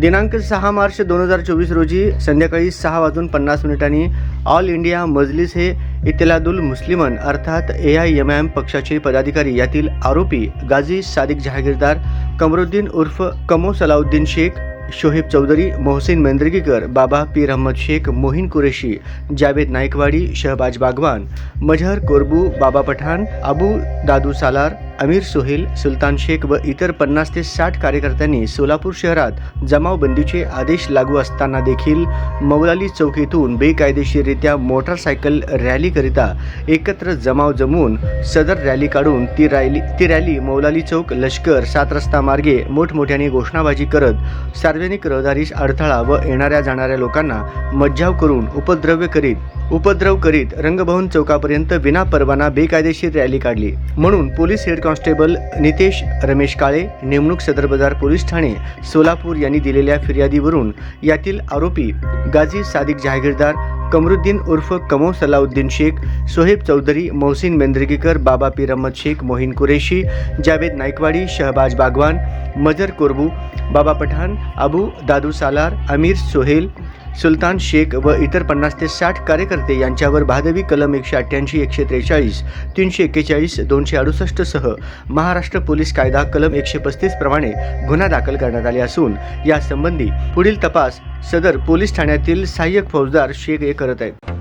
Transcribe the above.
दिनांक सहा मार्च दोन हजार चोवीस रोजी संध्याकाळी सहा वाजून पन्नास मिनिटांनी ऑल इंडिया मजलिस हे इतलादुल मुस्लिमन अर्थात ए आय एम एम पक्षाचे पदाधिकारी यातील आरोपी गाझी सादिक जहागीरदार कमरुद्दीन उर्फ कमो सलाउद्दीन शेख शोहेब चौधरी मोहसिन मेंद्रगीकर बाबा पीर अहमद शेख मोहिन कुरेशी जावेद नाईकवाडी शहबाज बागवान मजहर कोरबू बाबा पठाण अबू दादू सालार अमीर सोहेल सुलतान शेख व इतर पन्नास ते साठ कार्यकर्त्यांनी सोलापूर शहरात जमावबंदीचे आदेश लागू असताना देखील मौलाली चौकीतून बेकायदेशीररित्या मोटारसायकल रॅलीकरिता एकत्र जमाव जमवून सदर रॅली काढून ती रॅली ती रॅली मौलाली चौक लष्कर सात रस्ता मार्गे मोठमोठ्याने घोषणाबाजी करत सार्वजनिक रहदारीस अडथळा व येणाऱ्या जाणाऱ्या लोकांना मज्जाव करून उपद्रव्य करीत उपद्रव करीत रंगभवन चौकापर्यंत विना परवाना बेकायदेशीर रॅली काढली. म्हणून police head constable Nitesh Ramesh Kale नेमणूक सदर बाजार पोलीस ठाणे सोलापूर यांनी दिलेल्या फिर्यादीवरून यातील आरोपी गाझी सादिक जहागीरदार कमरुद्दीन उर्फ कमो सलाउद्दीन शेख सोहेब चौधरी मोहसिन मेंद्रगीकर बाबा पीर अहमद शेख मोहिन कुरेशी जावेद नाईकवाडी शहबाज बागवान मजर कोरबू बाबा पठाण अबू दादू सालार अमीर सोहेल सुलतान शेख व इतर पन्नास ते साठ कार्यकर्ते यांच्यावर भादवी कलम एकशे अठ्ठ्याऐंशी एकशे त्रेचाळीस तीनशे एक्केचाळीस दोनशे अडुसष्ट सह महाराष्ट्र पोलीस कायदा कलम एकशे पस्तीस प्रमाणे गुन्हा दाखल करण्यात आले असून यासंबंधी पुढील तपास सदर पोलीस ठाण्यातील सहाय्यक फौजदार शेख हे करत आहेत.